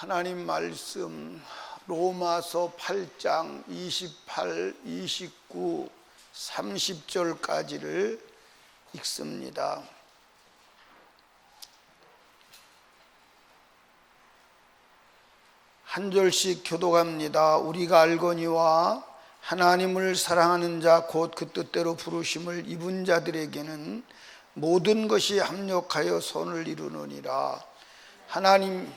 하나님 말씀 로마서 8장 28, 29, 30절까지를 읽습니다. 한 절씩 교독합니다. 우리가 알거니와 하나님을 사랑하는 자 곧 그 뜻대로 부르심을 입은 자들에게는 모든 것이 합력하여 선을 이루느니라. 하나님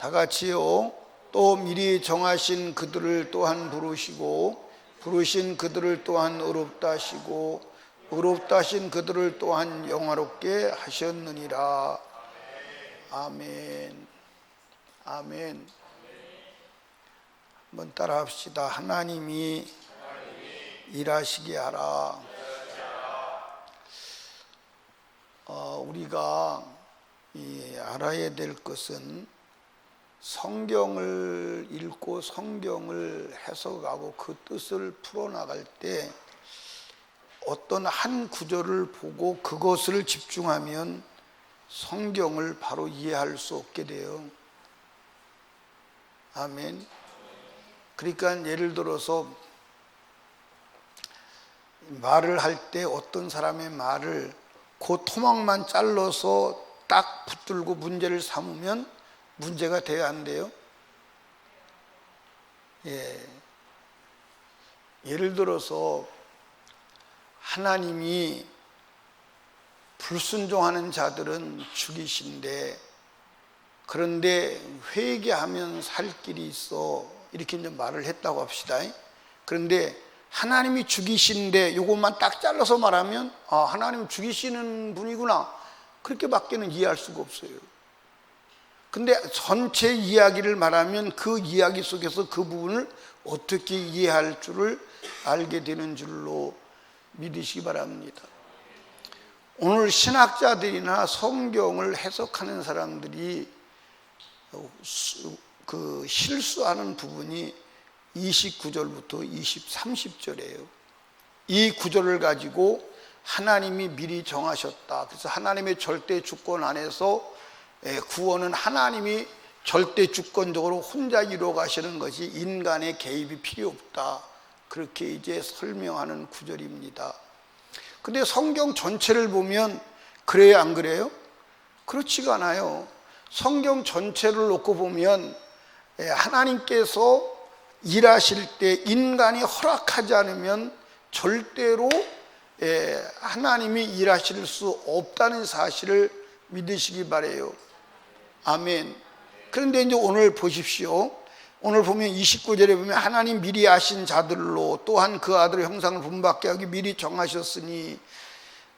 다 같이요. 또 미리 정하신 그들을 또한 부르시고 부르신 그들을 또한 의롭다 하시고 의롭다 하신 그들을 또한 영화롭게 하셨느니라. 아멘. 아멘. 한번 따라 합시다. 하나님이 일하시게 하라. 어, 우리가 이 알아야 될 것은 성경을 읽고 성경을 해석하고 그 뜻을 풀어나갈 때 어떤 한 구절을 보고 그것을 집중하면 성경을 바로 이해할 수 없게 돼요. 아멘. 그러니까 예를 들어서 말을 할 때 어떤 사람의 말을 그 토막만 잘라서 딱 붙들고 문제를 삼으면 문제가 돼야 안 돼요? 예. 예를 들어서 하나님이 불순종하는 자들은 죽이신데 그런데 회개하면 살 길이 있어 이렇게 이제 말을 했다고 합시다. 그런데 하나님이 죽이신데 요것만 딱 잘라서 말하면 아 하나님 죽이시는 분이구나 그렇게밖에는 이해할 수가 없어요. 근데 전체 이야기를 말하면 그 이야기 속에서 그 부분을 어떻게 이해할 줄을 알게 되는 줄로 믿으시기 바랍니다. 오늘 신학자들이나 성경을 해석하는 사람들이 그 실수하는 부분이 29절부터 20, 30절이에요. 이 구절을 가지고 하나님이 미리 정하셨다. 그래서 하나님의 절대 주권 안에서 예, 구원은 하나님이 절대 주권적으로 혼자 이루어 가시는 것이 인간의 개입이 필요 없다. 그렇게 이제 설명하는 구절입니다. 근데 성경 전체를 보면 그래요, 안 그래요? 그렇지가 않아요. 성경 전체를 놓고 보면 예, 하나님께서 일하실 때 인간이 허락하지 않으면 절대로 예, 하나님이 일하실 수 없다는 사실을 믿으시기 바래요. 아멘. 그런데 이제 오늘 보십시오. 오늘 보면 29절에 보면 하나님 미리 아신 자들로 또한 그 아들의 형상을 본받게 하기 미리 정하셨으니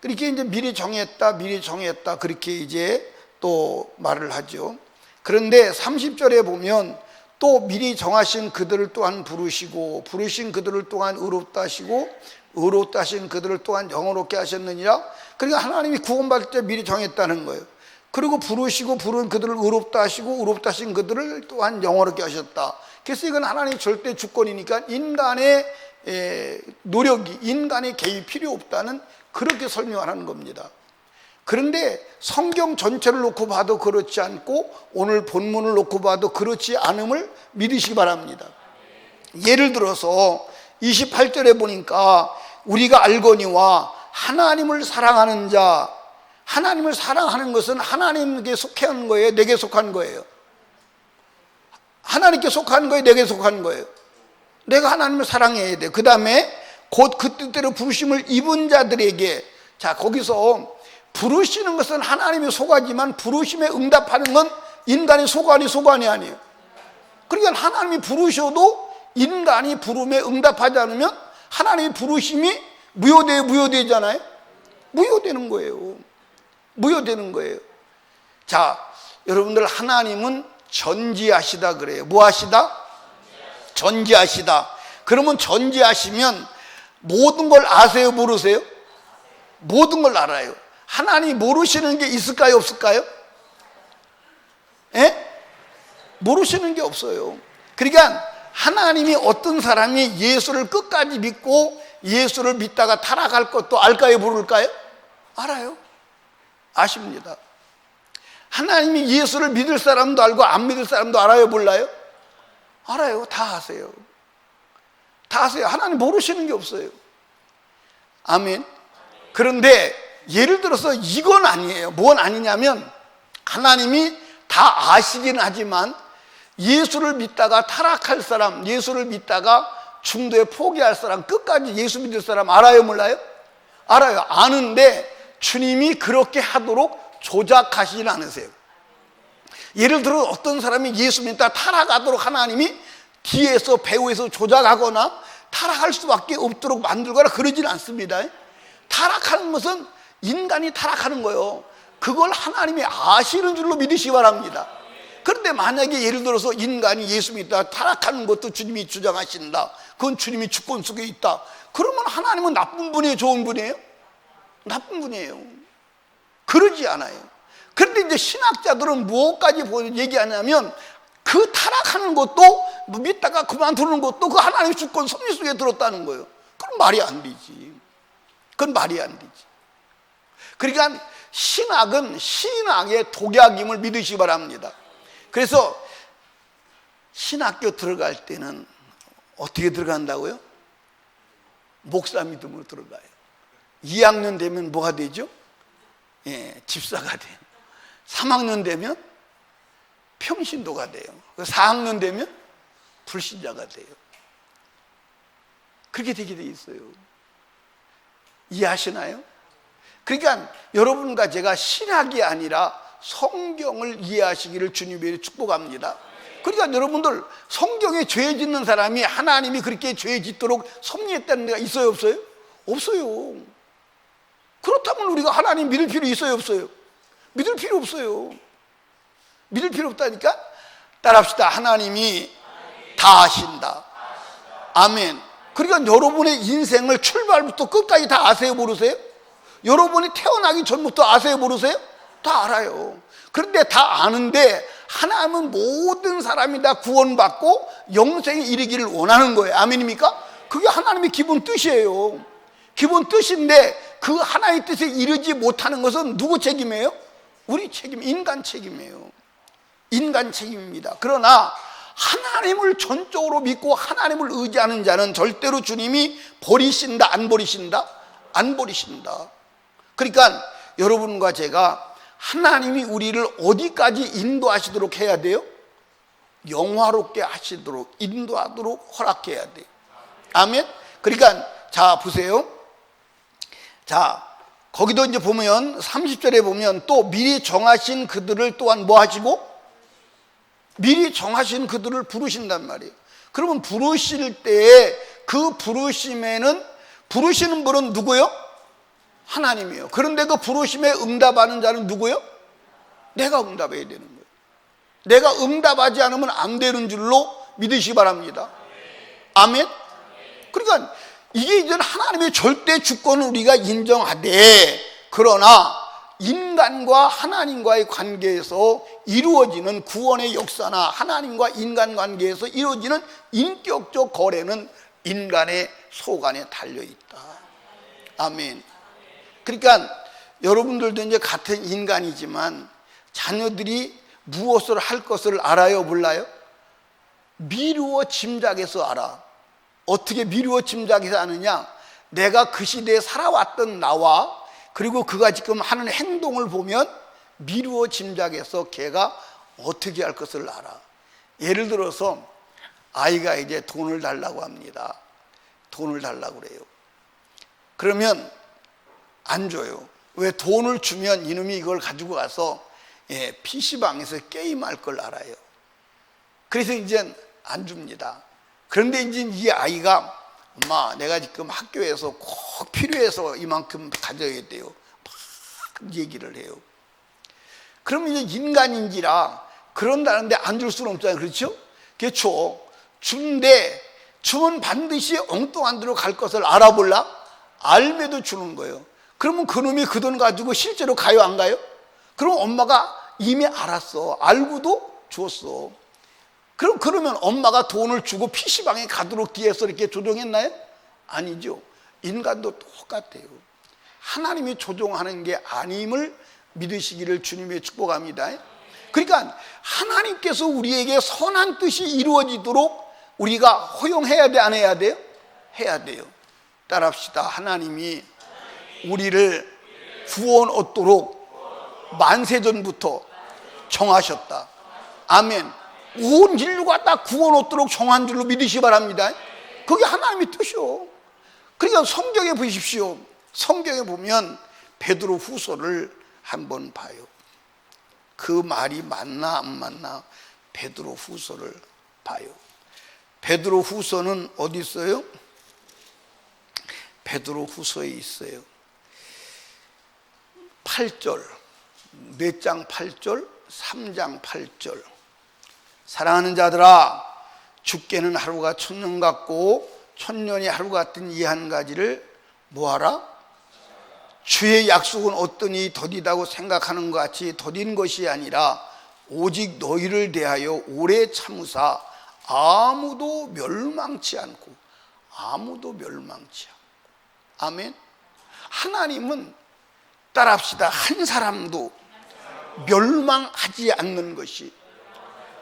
그렇게 이제 미리 정했다, 미리 정했다 그렇게 이제 또 말을 하죠. 그런데 30절에 보면 또 미리 정하신 그들을 또한 부르시고 부르신 그들을 또한 의롭다 하시고 의롭다 하신 그들을 또한 영원롭게 하셨느니라. 그러니까 하나님이 구원받을 때 미리 정했다는 거예요. 그리고 부르시고 부른 그들을 의롭다 하시고 의롭다 하신 그들을 또한 영원롭게 하셨다. 그래서 이건 하나님 절대 주권이니까 인간의 노력이 인간의 개입이 필요 없다는 그렇게 설명하는 겁니다. 그런데 성경 전체를 놓고 봐도 그렇지 않고 오늘 본문을 놓고 봐도 그렇지 않음을 믿으시기 바랍니다. 예를 들어서 28절에 보니까 우리가 알거니와 하나님을 사랑하는 자 하나님을 사랑하는 것은 하나님께 속한 거예요? 내게 속한 거예요? 하나님께 속한 거예요? 내게 속한 거예요? 내가 하나님을 사랑해야 돼. 그 다음에 곧 그 뜻대로 부르심을 입은 자들에게 자 거기서 부르시는 것은 하나님의 소가지만 부르심에 응답하는 건 인간의 소관이 소관이 아니에요. 그러니까 하나님이 부르셔도 인간이 부름에 응답하지 않으면 하나님의 부르심이 무효돼 무효되잖아요. 무효되는 거예요. 무효되는 거예요. 자, 여러분들 하나님은 전지하시다 그래요. 뭐 하시다? 전지하시다. 그러면 전지하시면 모든 걸 아세요, 모르세요? 모든 걸 알아요. 하나님 모르시는 게 있을까요, 없을까요? 예? 모르시는 게 없어요. 그러니까 하나님이 어떤 사람이 예수를 끝까지 믿고 예수를 믿다가 타락할 것도 알까요, 모를까요? 알아요. 아십니다. 하나님이 예수를 믿을 사람도 알고 안 믿을 사람도 알아요, 몰라요? 알아요. 다 아세요. 다 아세요. 하나님 모르시는 게 없어요. 아멘. 그런데 예를 들어서 이건 아니에요. 뭔 아니냐면 하나님이 다 아시긴 하지만 예수를 믿다가 타락할 사람, 예수를 믿다가 중도에 포기할 사람, 끝까지 예수 믿을 사람 알아요, 몰라요? 알아요. 아는데 주님이 그렇게 하도록 조작하시진 않으세요. 예를 들어 어떤 사람이 예수 믿다 타락하도록 하나님이 뒤에서 배후에서 조작하거나 타락할 수밖에 없도록 만들거나 그러진 않습니다. 타락하는 것은 인간이 타락하는 거예요. 그걸 하나님이 아시는 줄로 믿으시기 바랍니다. 그런데 만약에 예를 들어서 인간이 예수 믿다 타락하는 것도 주님이 주장하신다. 그건 주님이 주권 속에 있다. 그러면 하나님은 나쁜 분이에요? 좋은 분이에요? 나쁜 분이에요. 그러지 않아요. 그런데 이제 신학자들은 무엇까지 얘기하냐면 그 타락하는 것도 뭐 믿다가 그만두는 것도 그 하나님의 주권 섭리 속에 들었다는 거예요. 그건 말이 안 되지. 그건 말이 안 되지. 그러니까 신학은 신학의 독약임을 믿으시기 바랍니다. 그래서 신학교 들어갈 때는 어떻게 들어간다고요? 목사 믿음으로 들어가요. 2학년 되면 뭐가 되죠? 예, 집사가 돼요. 3학년 되면 평신도가 돼요. 4학년 되면 불신자가 돼요. 그렇게 되게 돼 있어요. 이해하시나요? 그러니까 여러분과 제가 신학이 아니라 성경을 이해하시기를 주님의 축복합니다. 그러니까 여러분들 성경에 죄 짓는 사람이 하나님이 그렇게 죄 짓도록 섭리했다는 데가 있어요 없어요? 없어요. 그렇다면 우리가 하나님 믿을 필요 있어요 없어요? 믿을 필요 없어요. 믿을 필요 없다니까? 따라합시다. 하나님이 다 아신다. 아멘. 그러니까 여러분의 인생을 출발부터 끝까지 다 아세요 모르세요? 여러분이 태어나기 전부터 아세요 모르세요? 다 알아요. 그런데 다 아는데 하나님은 모든 사람이 다 구원받고 영생에 이르기를 원하는 거예요. 아멘입니까? 그게 하나님의 기본 뜻이에요. 기본 뜻인데 그 하나의 뜻에 이르지 못하는 것은 누구 책임이에요? 우리 책임, 인간 책임이에요. 인간 책임입니다. 그러나 하나님을 전적으로 믿고 하나님을 의지하는 자는 절대로 주님이 버리신다, 안 버리신다? 안 버리신다. 그러니까 여러분과 제가 하나님이 우리를 어디까지 인도하시도록 해야 돼요? 영화롭게 하시도록 인도하도록 허락해야 돼요. 아멘. 그러니까 자 보세요. 자 거기도 이제 보면 30절에 보면 또 미리 정하신 그들을 또한 뭐 하시고 미리 정하신 그들을 부르신단 말이에요. 그러면 부르실 때에 그 부르심에는 부르시는 분은 누구요? 하나님이에요. 그런데 그 부르심에 응답하는 자는 누구요? 내가 응답해야 되는 거예요. 내가 응답하지 않으면 안 되는 줄로 믿으시기 바랍니다. 아멘? 그러니까 이게 이제 하나님의 절대 주권을 우리가 인정하되 그러나 인간과 하나님과의 관계에서 이루어지는 구원의 역사나 하나님과 인간 관계에서 이루어지는 인격적 거래는 인간의 속안에 달려 있다. 아멘. 그러니까 여러분들도 이제 같은 인간이지만 자녀들이 무엇을 할 것을 알아요, 몰라요? 미루어 짐작해서 알아. 어떻게 미루어 짐작해서 아느냐? 내가 그 시대에 살아왔던 나와 그리고 그가 지금 하는 행동을 보면 미루어 짐작해서 걔가 어떻게 할 것을 알아. 예를 들어서 아이가 이제 돈을 달라고 합니다. 돈을 달라고 그래요. 그러면 안 줘요. 왜 돈을 주면 이놈이 이걸 가지고 가서 예, PC방에서 게임할 걸 알아요. 그래서 이제 안 줍니다. 그런데 이제 이 아이가 엄마 내가 지금 학교에서 꼭 필요해서 이만큼 가져야 돼요. 막 얘기를 해요. 그러면 이제 인간인지라 그런다는데 안 줄 수는 없잖아요. 그렇죠? 그렇죠. 준데 주면 반드시 엉뚱한 데로 갈 것을 알아볼라? 알매도 주는 거예요. 그러면 그놈이 그 돈 가지고 실제로 가요 안 가요? 그럼 엄마가 이미 알았어. 알고도 줬어. 그럼 그러면 엄마가 돈을 주고 PC방에 가도록 뒤에서 이렇게 조종했나요? 아니죠. 인간도 똑같아요. 하나님이 조종하는 게 아님을 믿으시기를 주님의 축복합니다. 그러니까 하나님께서 우리에게 선한 뜻이 이루어지도록 우리가 허용해야 돼, 안 해야 돼요? 해야 돼요. 따라합시다. 하나님이 우리를 구원 얻도록 만세전부터 정하셨다. 아멘. 온 인류가 다 구원 얻도록 정한 줄로 믿으시 기 바랍니다. 그게 하나님의 뜻이요. 그러니까 성경에 보십시오. 성경에 보면 베드로 후서를 한번 봐요. 그 말이 맞나 안 맞나 베드로 후서를 봐요. 베드로 후서는 어디 있어요? 베드로 후서에 있어요. 8절, 네장 8절, 3장 8절. 사랑하는 자들아, 죽게는 하루가 천년 같고 천년이 하루 같은 이 한 가지를 뭐하라? 주의 약속은 어떠니 더디다고 생각하는 것 같이 더딘 것이 아니라 오직 너희를 대하여 오래 참으사 아무도 멸망치 않고 아무도 멸망치 않고. 아멘. 하나님은 따라합시다. 한 사람도 멸망하지 않는 것이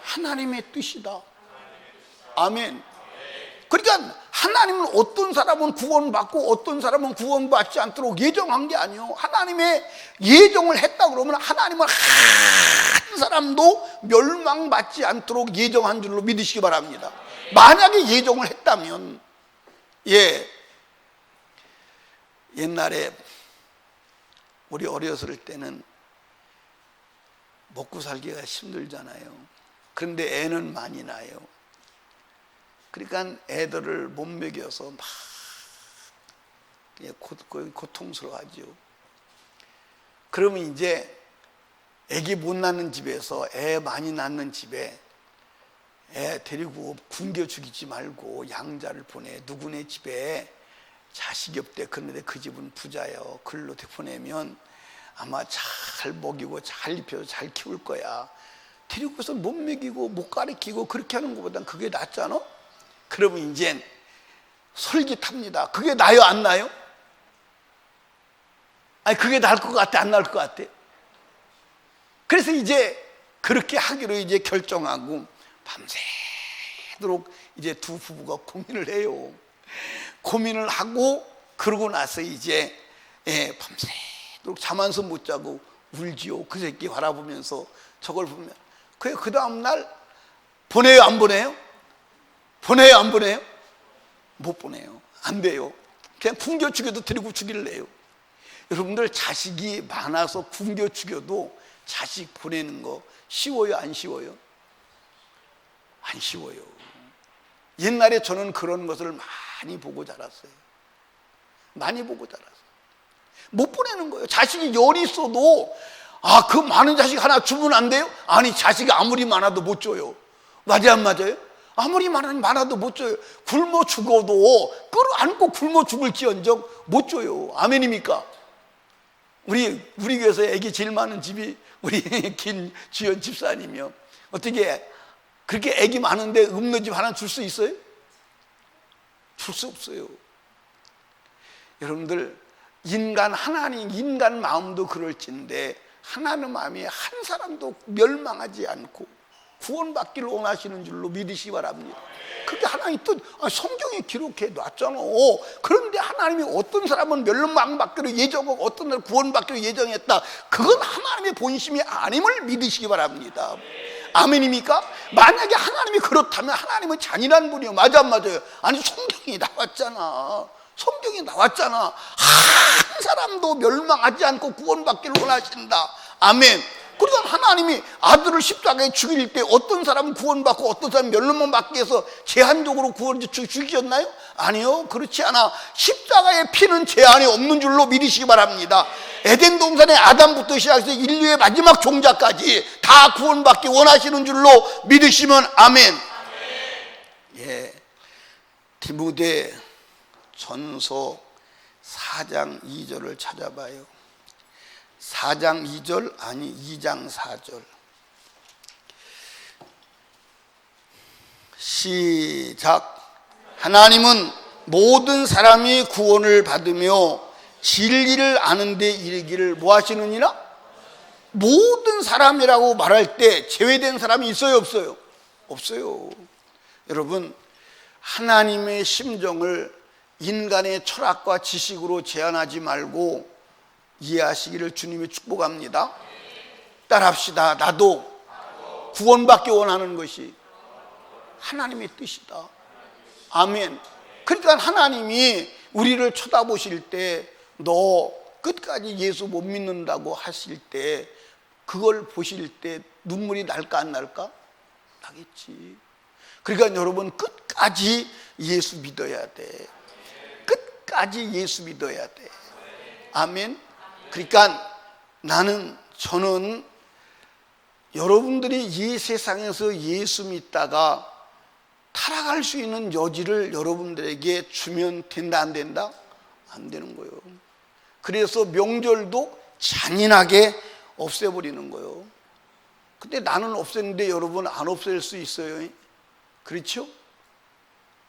하나님의 뜻이다 아멘 그러니까 하나님은 어떤 사람은 구원받고 어떤 사람은 구원받지 않도록 예정한 게 아니요. 하나님의 예정을 했다 그러면 하나님은 한 사람도 멸망받지 않도록 예정한 줄로 믿으시기 바랍니다. 만약에 예정을 했다면 예 옛날에 우리 어렸을 때는 먹고 살기가 힘들잖아요. 그런데 애는 많이 나요. 그러니까 애들을 못 먹여서 막 고통스러워하죠. 그러면 이제 애기 못 낳는 집에서 애 많이 낳는 집에 애 데리고 굶겨 죽이지 말고 양자를 보내 누구네 집에 자식이 없대 그런데 그 집은 부자요 글로 보내면 아마 잘 먹이고 잘 입혀서 잘 키울 거야 데리고서 못 먹이고 못 가르치고 그렇게 하는 것보단 그게 낫잖아 그러면 이제 솔깃합니다. 그게 나요, 안 나요? 아니, 그게 나을 것 같아, 안 나을 것 같아? 그래서 이제 그렇게 하기로 이제 결정하고 밤새도록 이제 두 부부가 고민을 해요. 고민을 하고 그러고 나서 이제 예, 밤새도록 잠한손못 자고 울지요. 그 새끼 바라보면서 저걸 보면 그 다음 날 보내요 안 보내요? 보내요, 안 보내요? 못 보내요. 안 돼요. 그냥 굶겨 죽여도 데리고 죽일래요. 여러분들 자식이 많아서 굶겨 죽여도 자식 보내는 거 쉬워요, 안 쉬워요? 안 쉬워요. 옛날에 저는 그런 것을 많이 보고 자랐어요. 많이 보고 자랐어요. 못 보내는 거예요. 자식이 열이 있어도 아, 그 많은 자식 하나 주면 안 돼요? 아니, 자식이 아무리 많아도 못 줘요. 맞아요, 안 맞아요? 아무리 많아도, 못 줘요. 굶어 죽어도 끌어안고 굶어 죽을 지언정 못 줘요. 아멘입니까? 우리, 우리 교회에서 애기 제일 많은 집이 우리 김주연 집사님이요. 어떻게 그렇게 애기 많은데 없는 집 하나 줄 수 있어요? 줄 수 없어요. 여러분들, 인간, 하나님, 인간 마음도 그럴진데, 하나님 마음이 한 사람도 멸망하지 않고, 구원받기를 원하시는 줄로 믿으시기 바랍니다. 그게 하나님 뜻, 아, 성경에 기록해 놨잖아. 그런데 하나님이 어떤 사람은 멸망받기로 예정하고 어떤 사람은 구원받기로 예정했다. 그건 하나님의 본심이 아님을 믿으시기 바랍니다. 아멘입니까? 만약에 하나님이 그렇다면 하나님은 잔인한 분이요. 맞아, 맞아요. 아니, 성경이 나왔잖아. 성경이 나왔잖아. 한 사람도 멸망하지 않고 구원받기를 원하신다. 아멘. 그러니까 하나님이 아들을 십자가에 죽일 때 어떤 사람은 구원받고 어떤 사람은 멸망만 받기 위해서 제한적으로 구원 죽이셨나요? 아니요. 그렇지 않아. 십자가의 피는 제한이 없는 줄로 믿으시기 바랍니다. 에덴 동산의 아담부터 시작해서 인류의 마지막 종자까지 다 구원받기 원하시는 줄로 믿으시면 아멘. 예. 디모데 전서 4장 2절을 찾아봐요. 4장 2절 아니 2장 4절 시작. 하나님은 모든 사람이 구원을 받으며 진리를 아는데 이르기를 뭐 하시느니라? 모든 사람이라고 말할 때 제외된 사람이 있어요, 없어요? 없어요. 여러분, 하나님의 심정을 인간의 철학과 지식으로 제한하지 말고 이해하시기를 주님이 축복합니다. 따라합시다. 나도 구원받기 원하는 것이 하나님의 뜻이다. 아멘. 그러니까 하나님이 우리를 쳐다보실 때 너 끝까지 예수 못 믿는다고 하실 때 그걸 보실 때 눈물이 날까 안 날까? 나겠지. 그러니까 여러분 끝까지 예수 믿어야 돼. 끝까지 예수 믿어야 돼. 아멘. 그러니까 나는 저는 여러분들이 이 세상에서 예수 믿다가 타락할 수 있는 여지를 여러분들에게 주면 된다 안 된다? 안 되는 거예요. 그래서 명절도 잔인하게 없애버리는 거예요. 근데 나는 없앴는데 여러분 안 없앨 수 있어요. 그렇죠?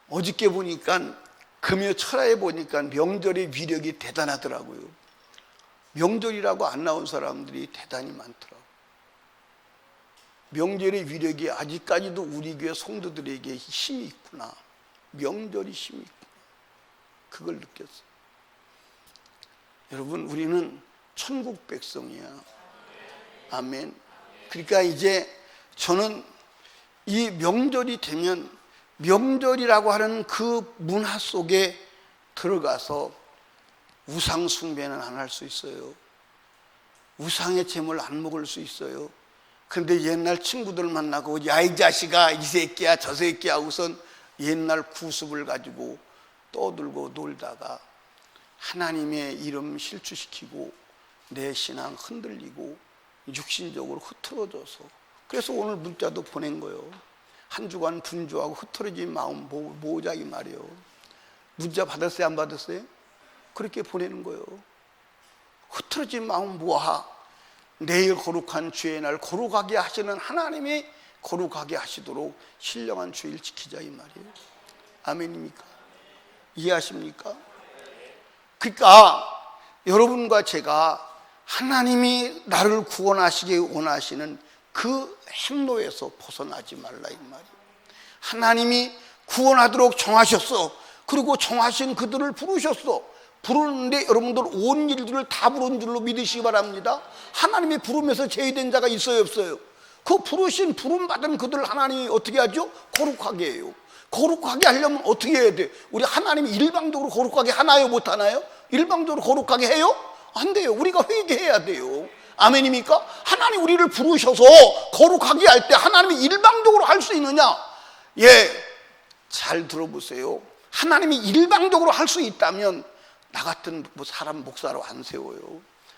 어저께 보니까 금요 철화에 보니까 명절의 위력이 대단하더라고요. 명절이라고 안 나온 사람들이 대단히 많더라고요. 명절의 위력이 아직까지도 우리 교회 성도들에게 힘이 있구나. 명절이 힘이 있구나. 그걸 느꼈어요. 여러분, 우리는 천국 백성이야. 아멘. 그러니까 이제 저는 이 명절이 되면 명절이라고 하는 그 문화 속에 들어가서 우상 숭배는 안 할 수 있어요. 우상의 재물 안 먹을 수 있어요. 근데 옛날 친구들 만나고 야 이 자식아 이 새끼야 저 새끼야 우선 옛날 구습을 가지고 떠들고 놀다가 하나님의 이름 실추시키고 내 신앙 흔들리고 육신적으로 흐트러져서 그래서 오늘 문자도 보낸 거예요. 한 주간 분주하고 흐트러진 마음 모- 모으자 이 말이에요. 문자 받았어요 안 받았어요? 그렇게 보내는 거예요. 흐트러진 마음 모아 내일 거룩한 주의 날 거룩하게 하시는 하나님이 거룩하게 하시도록 신령한 주일 지키자 이 말이에요. 아멘입니까? 이해하십니까? 그러니까 여러분과 제가 하나님이 나를 구원하시기 원하시는 그 행로에서 벗어나지 말라 이 말이에요. 하나님이 구원하도록 정하셨어. 그리고 정하신 그들을 부르셨어. 부르는데 여러분들 온 일들을 다 부른 줄로 믿으시기 바랍니다. 하나님이 부름에서 제외된 자가 있어요, 없어요? 그 부르신 부름 받은 그들을 하나님이 어떻게 하죠? 거룩하게 해요. 거룩하게 하려면 어떻게 해야 돼? 우리 하나님이 일방적으로 거룩하게 하나요, 못 하나요? 일방적으로 거룩하게 해요? 안 돼요. 우리가 회개해야 돼요. 아멘입니까? 하나님 우리를 부르셔서 거룩하게 할 때 하나님이 일방적으로 할 수 있느냐? 예, 잘 들어보세요. 하나님이 일방적으로 할 수 있다면 나 같은 뭐 사람 목사로 안 세워요.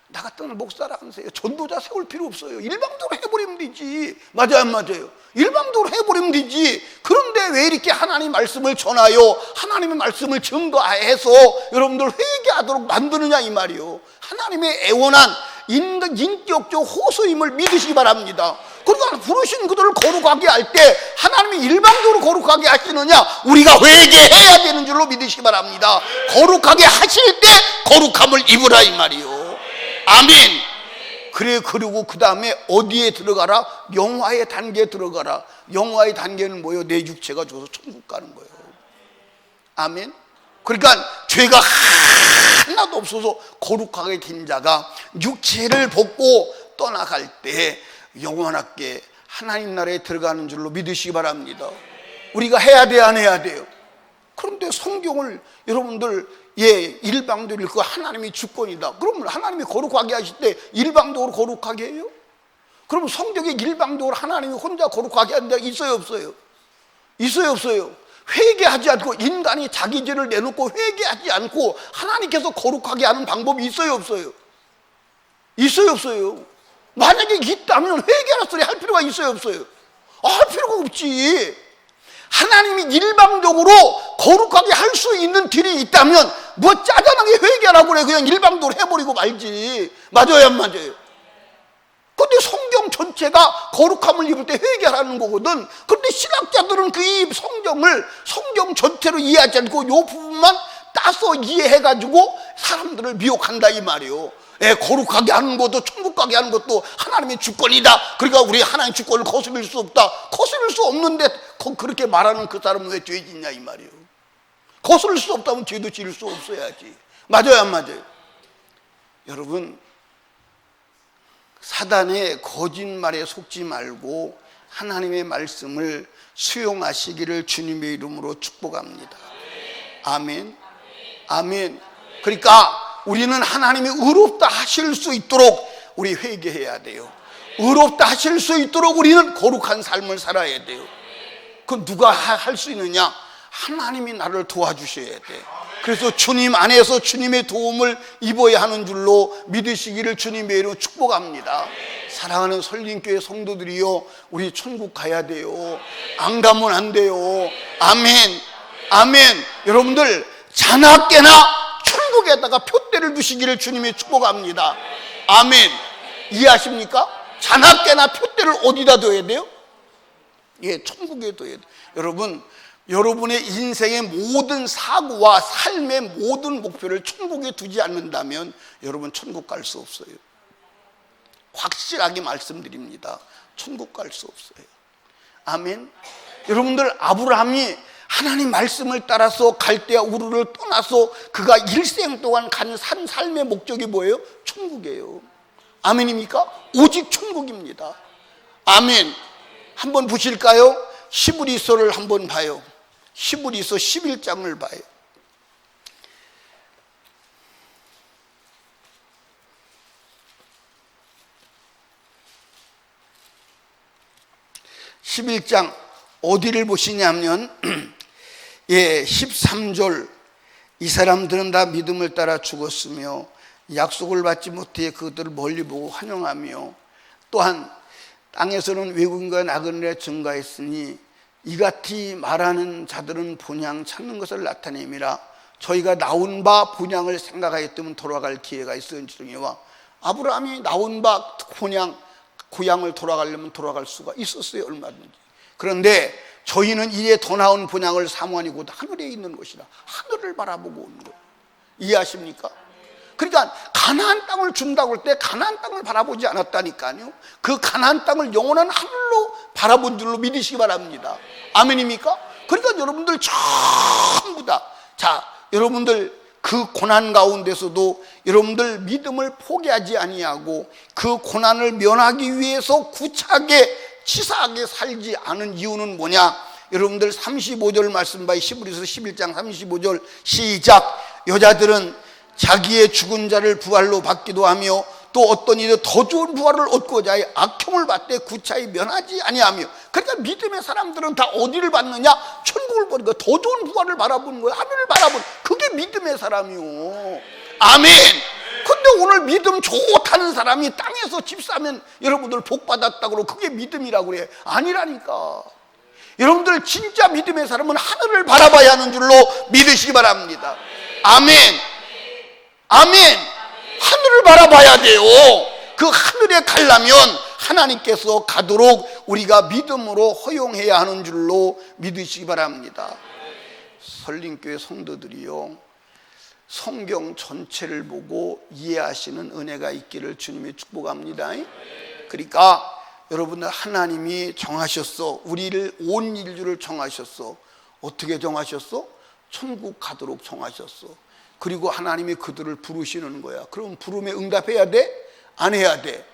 나 같은 목사로 안 세워요. 전도자 세울 필요 없어요. 일방적으로 해버리면 되지. 맞아요, 안 맞아요? 일방적으로 해버리면 되지. 그런데 왜 이렇게 하나님 말씀을 전하여 하나님의 말씀을 증거해서 여러분들 회개하도록 만드느냐 이 말이요. 하나님의 애원한 인- 인격적 호소임을 믿으시기 바랍니다. 그러니까 부르신 그들을 거룩하게 할 때 하나님이 일방적으로 거룩하게 하시느냐 우리가 회개해야 되는 줄로 믿으시기 바랍니다. 거룩하게 하실 때 거룩함을 입으라 이 말이요. 아멘. 그래 그리고 그 다음에 어디에 들어가라? 영화의 단계에 들어가라. 영화의 단계는 뭐예요? 내 육체가 죽어서 천국 가는 거예요. 아멘. 그러니까 죄가 하나도 없어서 거룩하게 된 자가 육체를 벗고 떠나갈 때 영원하게 하나님 나라에 들어가는 줄로 믿으시기 바랍니다. 우리가 해야 돼, 안 해야 돼요? 그런데 성경을 여러분들 예 일방적으로 읽고 하나님이 주권이다. 그러면 하나님이 거룩하게 하실 때 일방적으로 거룩하게 해요? 그럼 성경에 일방적으로 하나님이 혼자 거룩하게 데 있어요, 없어요? 있어요, 없어요? 회개하지 않고 인간이 자기 죄를 내놓고 회개하지 않고 하나님께서 거룩하게 하는 방법이 있어요, 없어요? 있어요, 없어요? 만약에 있다면 회개하는 소리 할 필요가 있어요, 없어요? 아, 할 필요가 없지. 하나님이 일방적으로 거룩하게 할 수 있는 길이 있다면 뭐 짜잔하게 회개하라고 그래 그냥 일방적으로 해버리고 말지 맞아요 안 맞아요 근데 성경 전체가 거룩함을 입을 때 회개하라는 거거든. 그런데 신학자들은 그 이 성경을 성경 전체로 이해하지 않고 요 부분만 따서 이해해가지고 사람들을 미혹한다 이 말이요. 예, 거룩하게 하는 것도 천국 가게 하는 것도 하나님의 주권이다. 그러니까 우리 하나님의 주권을 거스릴 수 없다. 거스릴 수 없는데 거- 그렇게 말하는 그 사람은 왜 죄 짓냐 이 말이요. 거스를 수 없다면 죄도 지을 수 없어야지. 맞아요, 안 맞아요? 여러분, 사단의 거짓말에 속지 말고 하나님의 말씀을 수용하시기를 주님의 이름으로 축복합니다. 아멘. 아멘. 그러니까 우리는 하나님이 의롭다 하실 수 있도록 우리 회개해야 돼요. 의롭다 하실 수 있도록 우리는 거룩한 삶을 살아야 돼요. 그 누가 할 수 있느냐? 하나님이 나를 도와주셔야 돼. 그래서 주님 안에서 주님의 도움을 입어야 하는 줄로 믿으시기를 주님의 이름으로 축복합니다. 사랑하는 설린교회 성도들이요, 우리 천국 가야 돼요. 안 가면 안 돼요. 아멘. 아멘. 여러분들 자나 깨나 천국에다가 표대를 두시기를 주님이 축복합니다. 아멘. 이해하십니까? 자나깨나 표대를 어디다 둬야 돼요? 예, 천국에 둬야 돼요. 여러분, 여러분의 인생의 모든 사고와 삶의 모든 목표를 천국에 두지 않는다면 여러분 천국 갈 수 없어요. 확실하게 말씀드립니다. 천국 갈 수 없어요. 아멘. 여러분들 아브라함이 하나님 말씀을 따라서 갈대아 우르를 떠나서 그가 일생 동안 간 산 삶의 목적이 뭐예요? 천국이에요. 아멘입니까? 오직 천국입니다. 아멘. 한번 보실까요? 히브리서를 한번 봐요. 히브리서 11장을 봐요. (11장) 어디를 보시냐면 예 13절. 이 사람들은 다 믿음을 따라 죽었으며 약속을 받지 못해 그들을 멀리 보고 환영하며 또한 땅에서는 외국인과 나그네가 증가했으니 이같이 말하는 자들은 본향 찾는 것을 나타내미라. 저희가 나온 바 본향을 생각하였다면 돌아갈 기회가 있었으니와 아브라함이 나온 바 본향 고향을 돌아가려면 돌아갈 수가 있었어요 얼마든지. 그런데 저희는 이에 더 나은 본향을 사모하니 곧 하늘에 있는 것이라 하늘을 바라보고 온 거예요 이해하십니까? 그러니까 가나안 땅을 준다고 할 때 가나안 땅을 바라보지 않았다니까요. 그 가나안 땅을 영원한 하늘로 바라본 줄로 믿으시기 바랍니다. 아멘입니까? 그러니까 여러분들 전부 다 자, 여러분들 그 고난 가운데서도 여러분들 믿음을 포기하지 아니하고 그 고난을 면하기 위해서 구차하게 치사하게 살지 않은 이유는 뭐냐? 여러분들 35절 말씀 봐 히브리서 11장 35절 시작. 여자들은 자기의 죽은 자를 부활로 받기도 하며 또 어떤 이는 더 좋은 부활을 얻고자 해 악형을 받되 구차히 면하지 아니하며. 그러니까 믿음의 사람들은 다 어디를 받느냐? 천국을 보니까 더 좋은 부활을 바라보는 거예요 하늘을 바라보는 그게 믿음의 사람이요 아멘 근데 오늘 믿음 좋다는 사람이 땅에서 집 사면 여러분들 복 받았다고 그게 믿음이라고 그래 아니라니까 여러분들 진짜 믿음의 사람은 하늘을 바라봐야 하는 줄로 믿으시기 바랍니다 아멘 아멘. 하늘을 바라봐야 돼요. 그 하늘에 가려면 하나님께서 가도록 우리가 믿음으로 허용해야 하는 줄로 믿으시기 바랍니다. 설림교회 성도들이요. 성경 전체를 보고 이해하시는 은혜가 있기를 주님이 축복합니다. 그러니까 여러분들 하나님이 정하셨어. 우리를 온 인류를 정하셨어. 어떻게 정하셨어? 천국 가도록 정하셨어. 그리고 하나님이 그들을 부르시는 거야. 그럼 부름에 응답해야 돼? 안 해야 돼?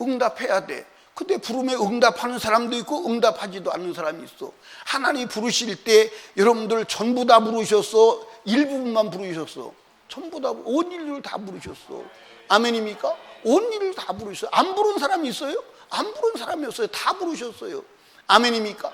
응답해야 돼. 근데 부름에 응답하는 사람도 있고 응답하지도 않는 사람이 있어. 하나님이 부르실 때 여러분들 전부 다 부르셨어? 일부분만 부르셨어? 전부 다, 온 인류를 다 부르셨어. 아멘입니까? 온 인류를 다 부르셨어요. 안 부른 사람이 있어요? 안 부른 사람이 없어요. 다 부르셨어요. 아멘입니까?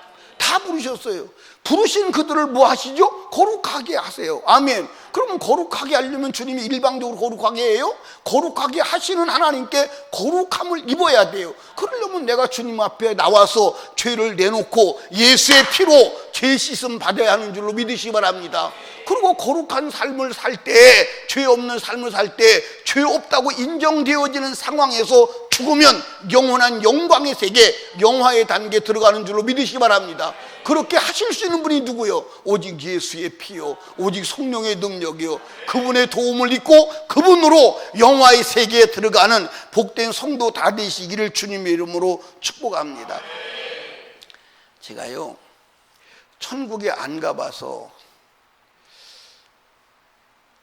다 부르셨어요. 부르신 그들을 뭐 하시죠? 거룩하게 하세요. 아멘. 그러면 거룩하게 하려면 주님이 일방적으로 거룩하게 해요? 거룩하게 하시는 하나님께 거룩함을 입어야 돼요. 그러려면 내가 주님 앞에 나와서 죄를 내놓고 예수의 피로 죄 씻음 받아야 하는 줄로 믿으시기 바랍니다. 그리고 거룩한 삶을 살 때, 죄 없는 삶을 살 때, 죄 없다고 인정되어지는 상황에서 죽으면 영원한 영광의 세계, 영화의 단계에 들어가는 줄로 믿으시기 바랍니다. 그렇게 하실 수 있는 분이 누구요? 오직 예수의 피요, 오직 성령의 능력이요. 그분의 도움을 입고 그분으로 영화의 세계에 들어가는 복된 성도 다 되시기를 주님의 이름으로 축복합니다. 제가요, 천국에 안 가봐서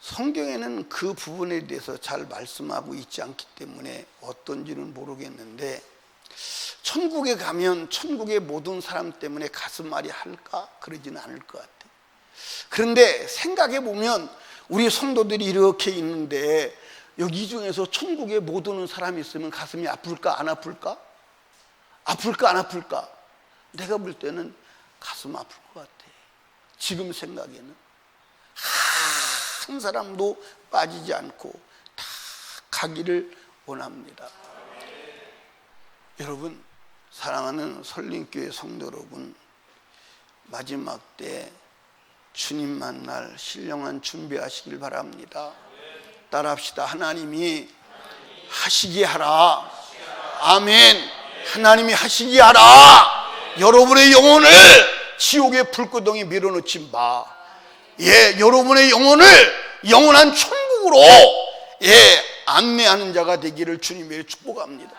성경에는 그 부분에 대해서 잘 말씀하고 있지 않기 때문에 어떤지는 모르겠는데 천국에 가면 천국의 모든 사람 때문에 가슴앓이 할까? 그러지는 않을 것 같아요. 그런데 생각해 보면 우리 성도들이 이렇게 있는데 여기 중에서 천국에 못 오는 사람이 있으면 가슴이 아플까? 안 아플까? 아플까? 안 아플까? 내가 볼 때는 가슴 아플 것 같아. 지금 생각에는. 한 사람도 빠지지 않고 다 가기를 원합니다. 여러분, 사랑하는 설림교회 성도 여러분, 마지막 때 주님 만날 신령한 준비하시길 바랍니다. 따라합시다. 하나님이 하시게 하라. 아멘. 하나님이 하시게 하라. 여러분의 영혼을 지옥의 불구덩이 밀어넣지 마. 예, 여러분의 영혼을 영원한 천국으로 예, 안내하는 자가 되기를 주님의 축복합니다.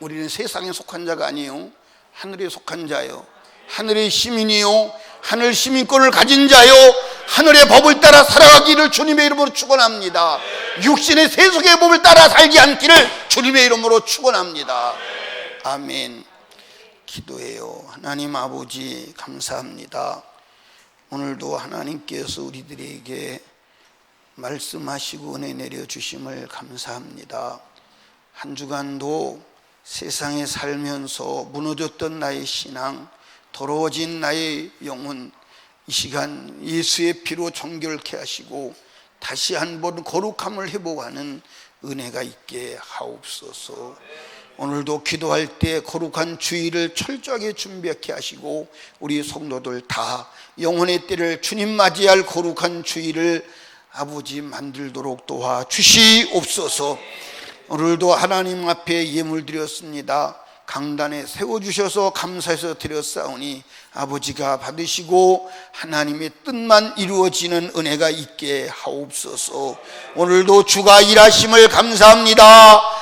우리는 세상에 속한 자가 아니요 하늘에 속한 자요 하늘의 시민이요 하늘 시민권을 가진 자요 하늘의 법을 따라 살아가기를 주님의 이름으로 축원합니다. 육신의 세속의 법을 따라 살지 않기를 주님의 이름으로 축원합니다. 아멘. 기도해요. 하나님 아버지 감사합니다. 오늘도 하나님께서 우리들에게 말씀하시고 은혜 내려 주심을 감사합니다. 한 주간도 세상에 살면서 무너졌던 나의 신앙, 더러워진 나의 영혼, 이 시간 예수의 피로 정결케 하시고 다시 한 번 거룩함을 회복하는 은혜가 있게 하옵소서. 오늘도 기도할 때 거룩한 주의를 철저하게 준비하게 하시고 우리 성도들 다 영혼의 때를 주님 맞이할 거룩한 주의를 아버지 만들도록 도와 주시옵소서. 오늘도 하나님 앞에 예물 드렸습니다. 강단에 세워주셔서 감사해서 드렸사오니 아버지가 받으시고 하나님의 뜻만 이루어지는 은혜가 있게 하옵소서 오늘도 주가 일하심을 감사합니다